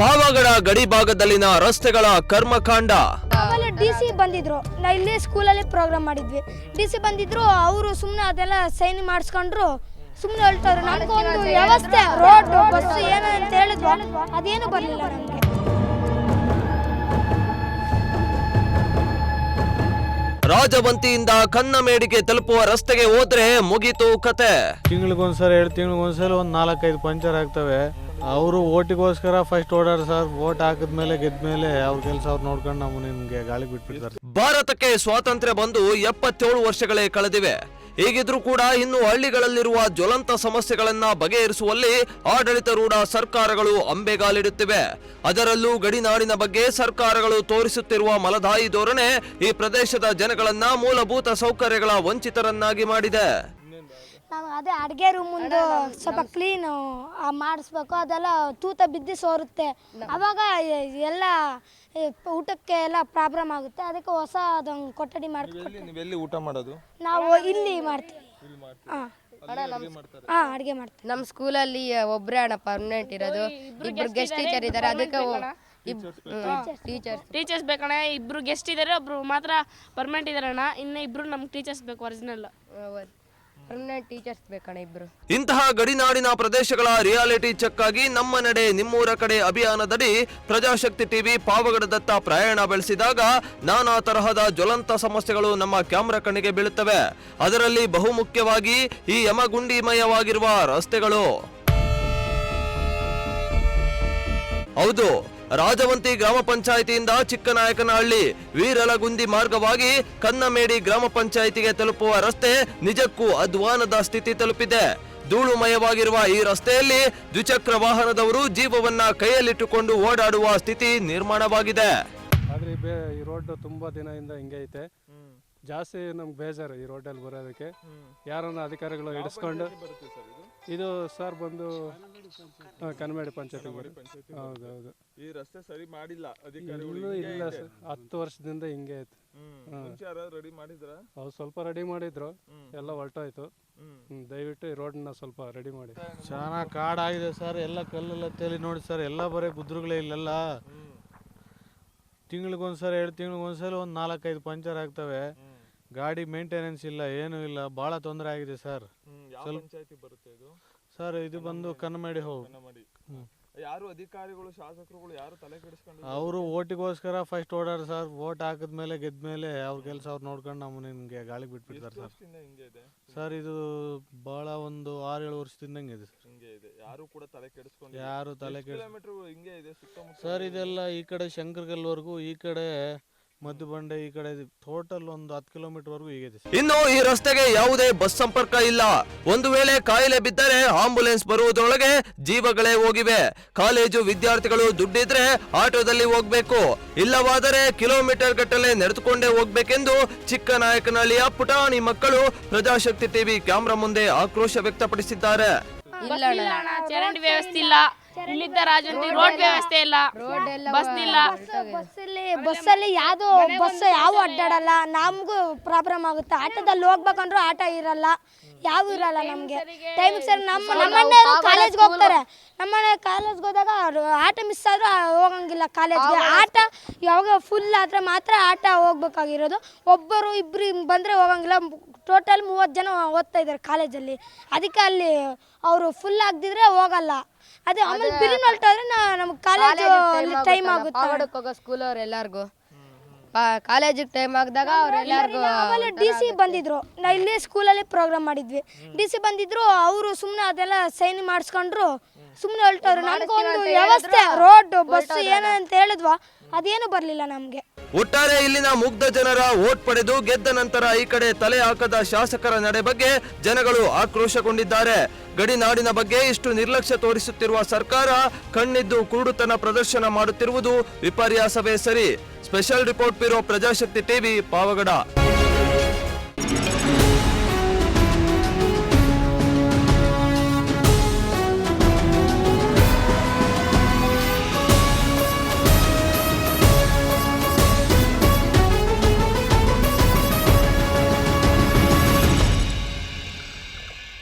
ಪಾವಗಡ ಗಡಿ ಭಾಗದಲ್ಲಿನ ರಸ್ತೆಗಳ ಕರ್ಮಕಾಂಡ. ಆಮೇಲೆ ಡಿ ಸಿ ಬಂದಿದ್ರು. ನಾ ಇಲ್ಲೇ ಸ್ಕೂಲಲ್ಲಿ ಪ್ರೋಗ್ರಾಮ್ ಮಾಡಿದ್ವಿ. ಡಿ ಸಿ ಬಂದಿದ್ರು ಅವರು ಸುಮ್ಮನೆ ಅದೆಲ್ಲ ಸೈನ್ ಮಾಡಿಸ್ಕೊಂಡ್ರು. ಸುಮ್ಮನೆ ಹೇಳ್ತಾರೆ ನಮ್ಗೊಂದು ವ್ಯವಸ್ಥೆ ರೋಡ್ ಬಸ್ ಏನು ಅಂತ ಹೇಳಿದ್ವ? ಅದೇನು ಬರಲಿಲ್ಲ ನಮಗೆ. ರಾಜವಂತಿಯಿಂದ ಕನ್ನಮೇಡಿಗೆ ತಲುಪುವ ರಸ್ತೆಗೆ ಹೋದ್ರೆ ಮುಗಿತು ಕತೆ. ತಿಂಗಳಿಗೊಂದ್ಸಲ ಎರಡು ತಿಂಗಳಿಗೊಂದ್ಸಲ ಒಂದು ನಾಲ್ಕೈದು ಪಂಚರ್ ಆಗ್ತವೆ. ಅವರು ಓಟಿಗೋಸ್ಕರ ಫಸ್ಟ್ ಓಡಾಡ್ರಿ ಸರ್ ಓಟ್ ಗೆದ್ದ ಮೇಲೆ ಅವ್ರ ಕೆಲಸ ಅವ್ರು ನೋಡ್ಕೊಂಡು ನಾವು ನಿಮ್ಗೆ ಗಾಳಿ ಬಿಟ್ಬಿಡ್ತಾರೆ. ಭಾರತಕ್ಕೆ ಸ್ವಾತಂತ್ರ್ಯ ಬಂದು ಎಪ್ಪತ್ತೇಳು ವರ್ಷಗಳೇ ಕಳೆದಿವೆ. ಹೀಗಿದ್ರೂ ಕೂಡ ಇನ್ನು ಹಳ್ಳಿಗಳಲ್ಲಿರುವ ಜ್ವಲಂತ ಸಮಸ್ಯೆಗಳನ್ನ ಬಗೆಹರಿಸುವಲ್ಲಿ ಆಡಳಿತಾರೂಢ ಸರ್ಕಾರಗಳು ಅಂಬೆಗಾಲಿಡುತ್ತಿವೆ. ಅದರಲ್ಲೂ ಗಡಿನಾಡಿನ ಬಗ್ಗೆ ಸರ್ಕಾರಗಳು ತೋರಿಸುತ್ತಿರುವ ಮಲದಾಯಿ ಧೋರಣೆ ಈ ಪ್ರದೇಶದ ಜನಗಳನ್ನ ಮೂಲಭೂತ ಸೌಕರ್ಯಗಳ ವಂಚಿತರನ್ನಾಗಿ ಮಾಡಿದೆ. ನಾವು ಅದೇ ಅಡುಗೆ ರೂಮ್ ಮುಂದೆ ಸ್ವಲ್ಪ ಕ್ಲೀನ್ ಮಾಡಿಸ್ಬೇಕು ಅದೆಲ್ಲ ತೂತ ಬಿದ್ದು ಸೋರುತ್ತೆ. ಅವಾಗ ಎಲ್ಲ ಊಟಕ್ಕೆ ಎಲ್ಲ ಪ್ರಾಬ್ಲಮ್ ಆಗುತ್ತೆ. ಅದಕ್ಕೆ ಹೊಸ ಅದೊಂದು ಕೊಠಡಿ ಮಾಡ್ಕೊಂಡು ನೀವೆಲ್ಲಿ ಊಟ ಮಾಡೋದು? ನಾವು ಇಲ್ಲಿ ಮಾಡ್ತೀವಿ. ಹಾಂ. ಹಾಂ ಅಡುಗೆ ಮಾಡ್ತೀವಿ. ನಮ್ಮ ಸ್ಕೂಲಲ್ಲಿ ಒಬ್ಬರೇ ಅಣ್ಣ ಪರ್ಮನೆಂಟ್ ಇರೋದು. ಇಬ್ರು ಗೆಸ್ಟ್ ಟೀಚರ್ ಇದ್ದಾರೆ ಅದಕ್ಕೆ ಟೀಚರ್ಸ್ ಟೀಚರ್ಸ್ ಬೇಕಣ್ಣ? ಇಬ್ರು ಗೆಸ್ಟ್ ಇದ್ದಾರೆ ಒಬ್ರು ಮಾತ್ರ ಪರ್ಮನೆಂಟ್ ಇದಾರಣ್ಣ ಇನ್ನ ಇಬ್ರು ನಮ್ಗೆ ಟೀಚರ್ಸ್ ಬೇಕು ಒರಿಜಿನಲ್ ಪರ್ಮನೆಂಟ್ ಟೀಚರ್ಸ್ ಇಬ್ರು. ಇಂತಹ ಗಡಿನಾಡಿನ ಪ್ರದೇಶಗಳ ರಿಯಾಲಿಟಿ ಚೆಕ್ ಆಗಿ ನಮ್ಮ ನಡೆ ನಿಮ್ಮೂರ ಕಡೆ ಅಭಿಯಾನದಡಿ ಪ್ರಜಾಶಕ್ತಿ ಟಿವಿ ಪಾವಗಡದತ್ತ ಪ್ರಯಾಣ ಬೆಳೆಸಿದಾಗ ನಾನಾ ತರಹದ ಜ್ವಲಂತ ಸಮಸ್ಯೆಗಳು ನಮ್ಮ ಕ್ಯಾಮ್ರಾ ಕಣ್ಣಿಗೆ ಬೀಳುತ್ತವೆ. ಅದರಲ್ಲಿ ಬಹುಮುಖ್ಯವಾಗಿ ಈ ಯಮಗುಂಡಿಮಯವಾಗಿರುವ ರಸ್ತೆಗಳು. ಹೌದು ರಾಜವಂತಿ ಗ್ರಾಮ ಪಂಚಾಯಿತಿಯಿಂದ ಚಿಕ್ಕನಾಯಕನಹಳ್ಳಿ ವೀರಲಗುಂದಿ ಮಾರ್ಗವಾಗಿ ಕನ್ನಮೇಡಿ ಗ್ರಾಮ ಪಂಚಾಯಿತಿಗೆ ತಲುಪುವ ರಸ್ತೆ ನಿಜಕ್ಕೂ ಅಧ್ವಾನದ ಸ್ಥಿತಿ ತಲುಪಿದೆ. ಧೂಳುಮಯವಾಗಿರುವ ಈ ರಸ್ತೆಯಲ್ಲಿ ದ್ವಿಚಕ್ರ ವಾಹನದವರು ಜೀವವನ್ನ ಕೈಯಲ್ಲಿಟ್ಟುಕೊಂಡು ಓಡಾಡುವ ಸ್ಥಿತಿ ನಿರ್ಮಾಣವಾಗಿದೆ. ಆದ್ರೆ ಈ ರೋಡ್ ತುಂಬಾ ದಿನದಿಂದ ಹಿಂಗೆ ಐತೆ. ಜಾಸ್ತಿ ನಮ್ಗೆ ಬೇಜಾರು ಈ ರೋಡಲ್ಲಿ ಬರೋದಕ್ಕೆ. ಯಾರನ್ನ ಅಧಿಕಾರಿಗಳು ಹಿಡಿಸ್ಕೊಂಡು. ಇದು ಸರ್ ಬಂದು ಹಾ, ಕನ್ನಮೇಡಿ ಪಂಚಾಯತ್ ಹೌದು ಹೌದು ಈ ರಸ್ತೆ ಸರಿ ಮಾಡಿಲ್ಲ ಅಧಿಕಾರಿಗಳು ಇನ್ನೂ ಇಲ್ಲ ಸರ್. ಹತ್ತು ವರ್ಷದಿಂದ ಹಿಂಗೆ ಆಯ್ತು ಮುಂಚೆ ಯಾರಾದ್ರು ರೆಡಿ ಮಾಡಿದ್ರ? ಅವ್ರು ಸ್ವಲ್ಪ ರೆಡಿ ಮಾಡಿದ್ರು. ಎಲ್ಲ ಹೊರಟೋಯ್ತು. ಹ್ಮ್, ದಯವಿಟ್ಟು ಈ ರೋಡ್ನ ಸ್ವಲ್ಪ ರೆಡಿ ಮಾಡಿ. ಚೆನ್ನಾಗಿ ಕಾಡಾಗಿದೆ ಸರ್. ಎಲ್ಲ ಕಲ್ಲೆಲ್ಲ ತೇಲಿ ನೋಡಿ ಸರ್. ಎಲ್ಲ ಬರೀ ಗುದ್ರುಗಳೇ ಇಲ್ಲೆಲ್ಲ. ತಿಂಗಳಿಗೊಂದ್ಸಲ ಎರಡು ತಿಂಗಳಿಗೊಂದ್ಸಲ ಒಂದು ನಾಲ್ಕೈದು ಪಂಚರ್ ಆಗ್ತವೆ. ಗಾಡಿ ಮೇಂಟೆನೆನ್ಸ್ ಇಲ್ಲ ಏನೂ ಇಲ್ಲ. ಭಾಳ ತೊಂದರೆ ಆಗಿದೆ ಸರ್. ಯಾವ ಪಂಚಾಯತಿ ಬರುತ್ತೆ ಇದು? ಸರ್ ಇದು ಬಂದು ಕನ್ನಮೇಡಿ ಹೋಗಿ ಮಾಡಿ ಯಾರು ಅಧಿಕಾರಿಗಳು ಶಾಸಕರುಗಳು ಯಾರು ತಲೆ ಕೆಡಿಸ್ಕೊಂಡು ಅವರು ಓಟಿಗೋಸ್ಕರ ಫಸ್ಟ್ ಓಡಾಡ್ರಿ ಸರ್ ಓಟ್ ಹಾಕಿದ್ಮೇಲೆ ಗೆದ್ಮೇಲೆ ಅವ್ರ ಕೆಲಸ ಅವ್ರು ನೋಡ್ಕೊಂಡು ನಮ್ಮ ನಿಮ್ಗೆ ಗಾಳಿ ಬಿಟ್ಬಿಡ್ತಾರೆ ಸರ್. ವರ್ಷದಿಂದ ಹಿಂಗೆ ಇದೆ? ಸರ್ ಇದು ಬಹಳ ಒಂದು ಆರು ಏಳು ವರ್ಷದಿಂದ ಹಂಗೆ ಇದೆ ಸರ್. ಹಿಂಗೆ ಇದೆ. ಯಾರು ಕೂಡ ತಲೆ ಕೆಡಿಸ್ಕೊಂಡು ಯಾರು ತಲೆ ಕೆಡಿಸ್ ಕಿಲೋಮೀಟರ್ ಹಿಂಗೆ ಇದೆ ಸುತ್ತಮುತ್ತ ಸರ್ ಇದೆಲ್ಲ ಈ ಕಡೆ ಶಂಕರ್ಗಲ್ವರೆಗೂ ಈ ಕಡೆ ಮಧ್ಯಬಂಡೆ ಈ ಕಡೆ ಟೋಟಲ್ ಒಂದು ಹತ್ತು ಕಿಲೋಮೀಟರ್ವರೆಗೂ ಹೀಗಿದೆ ಸರ್. ಇನ್ನು ಈ ರಸ್ತೆಗೆ ಯಾವುದೇ ಬಸ್ ಸಂಪರ್ಕ ಇಲ್ಲ. ಒಂದು ವೇಳೆ ಕಾಯಿಲೆ ಬಿದ್ದರೆ ಆಂಬುಲೆನ್ಸ್ ಬರುವುದರೊಳಗೆ ಜೀವಗಳೇ ಹೋಗಿವೆ. ಕಾಲೇಜು ವಿದ್ಯಾರ್ಥಿಗಳು ದುಡ್ಡಿದ್ರೆ ಆಟೋದಲ್ಲಿ ಹೋಗ್ಬೇಕು. ಇಲ್ಲವಾದರೆ ಕಿಲೋಮೀಟರ್ ಗಟ್ಟಲೆ ನಡೆದುಕೊಂಡೇ ಹೋಗ್ಬೇಕೆಂದು ಚಿಕ್ಕನಾಯಕನಹಳ್ಳಿಯ ಪುಟಾಣಿ ಮಕ್ಕಳು ಪ್ರಜಾಶಕ್ತಿ ಟಿವಿ ಕ್ಯಾಮ್ರಾ ಮುಂದೆ ಆಕ್ರೋಶ ವ್ಯಕ್ತಪಡಿಸಿದ್ದಾರೆ. ಇಲ್ಲ ಅಣ್ಣ ಚರಂಡಿ ವ್ಯವಸ್ಥೆ ಇಲ್ಲ. ಇಲ್ಲಿದ್ದ ರಾಜಂತಿ ರೋಡ್ ವ್ಯವಸ್ಥೆ ಇಲ್ಲ. ಬಸ್ ಇಲ್ಲ ಬಸ್ಸಲ್ಲಿ ಬಸ್ಸಲ್ಲಿ ಯಾವ್ದು ಬಸ್ ಯಾವ ಅಡ್ಡಾಡಲ್ಲ. ನಮಗೂ ಪ್ರಾಬ್ಲಮ್ ಆಗುತ್ತೆ. ಆಟೋದಲ್ಲಿ ಹೋಗ್ಬೇಕಂದ್ರೂ ಆಟ ಇರಲ್ಲ. ಯಾವ ಇರಲ್ಲ ನಮಗೆ. ಟೈಮ್ ಸರಿ ನಮ್ಮ ನಮ್ಮಣ್ಣ ಕಾಲೇಜ್ಗೆ ಹೋಗ್ತಾರೆ. ನಮ್ಮಣ್ಣ ಕಾಲೇಜ್ಗೆ ಹೋದಾಗ ಅವ್ರು ಆಟ ಮಿಸ್ ಆದರೂ ಹೋಗಂಗಿಲ್ಲ ಕಾಲೇಜ್ಗೆ. ಆಟ ಯಾವಾಗ ಫುಲ್ ಆದರೆ ಮಾತ್ರ ಆಟ ಹೋಗ್ಬೇಕಾಗಿರೋದು. ಒಬ್ಬರು ಇಬ್ಬರು ಬಂದರೆ ಹೋಗಂಗಿಲ್ಲ. ಟೋಟಲ್ ಮೂವತ್ತು ಜನ ಓದ್ತಾ ಇದ್ದಾರೆ ಕಾಲೇಜಲ್ಲಿ. ಅದಕ್ಕೆ ಅಲ್ಲಿ ಅವರು ಫುಲ್ ಆಗದಿದ್ರೆ ಹೋಗಲ್ಲ. ಅದೇ ಆಮೇಲೆ ಬಿರಿನ್ ಹೊಲ್ಟಾದ್ರೆ ನಮ್ಗೆ ಕಾಲೇಜ್ ಟೈಮ್ ಆಗುತ್ತೆ? ಸ್ಕೂಲ್ ಅವ್ರು ಎಲ್ಲಾರ್ಗು. ಕಾಲೇಜಿಗೆ ಟೈಮ್ ಆಗಿದಾಗ ಅವ್ರೆಲ್ಲರಿಗೂ ಆಮೇಲೆ ಡಿ ಸಿ ಬಂದಿದ್ರು. ನಾ ಇಲ್ಲಿ ಸ್ಕೂಲಲ್ಲಿ ಪ್ರೋಗ್ರಾಮ್ ಮಾಡಿದ್ವಿ. ಡಿ ಸಿ ಬಂದಿದ್ರು ಅವರು ಸುಮ್ಮನೆ ಅದೆಲ್ಲ ಸೈನ್ ಮಾಡಿಸ್ಕೊಂಡ್ರು. ಸುಮ್ಮನೆ ಹೊರಟವ್ರು ನನಗೊಂದು ವ್ಯವಸ್ಥೆ ರೋಡ್ ಬಸ್ ಏನಂತ ಹೇಳಿದ್ವಾ ಹೇಳಿದ್ವ. ಅದೇನು ಬರಲಿಲ್ಲ ನಮಗೆ. ಒಟ್ಟಾರೆ ಇಲ್ಲಿನ ಮುಗ್ಧ ಜನರ ಓಟ್ ಪಡೆದು ಗೆದ್ದ ನಂತರ ಈ ಕಡೆ ತಲೆ ಹಾಕದ ಶಾಸಕರ ನಡೆ ಬಗ್ಗೆ ಜನಗಳು ಆಕ್ರೋಶಗೊಂಡಿದ್ದಾರೆ. ಗಡಿನಾಡಿನ ಬಗ್ಗೆ ಇಷ್ಟು ನಿರ್ಲಕ್ಷ್ಯ ತೋರಿಸುತ್ತಿರುವ ಸರ್ಕಾರ ಕಣ್ಣಿದ್ದು ಕುರುಡುತನ ಪ್ರದರ್ಶನ ಮಾಡುತ್ತಿರುವುದು ವಿಪರ್ಯಾಸವೇ ಸರಿ. Special report bureau Prajashakti TV Pavagada.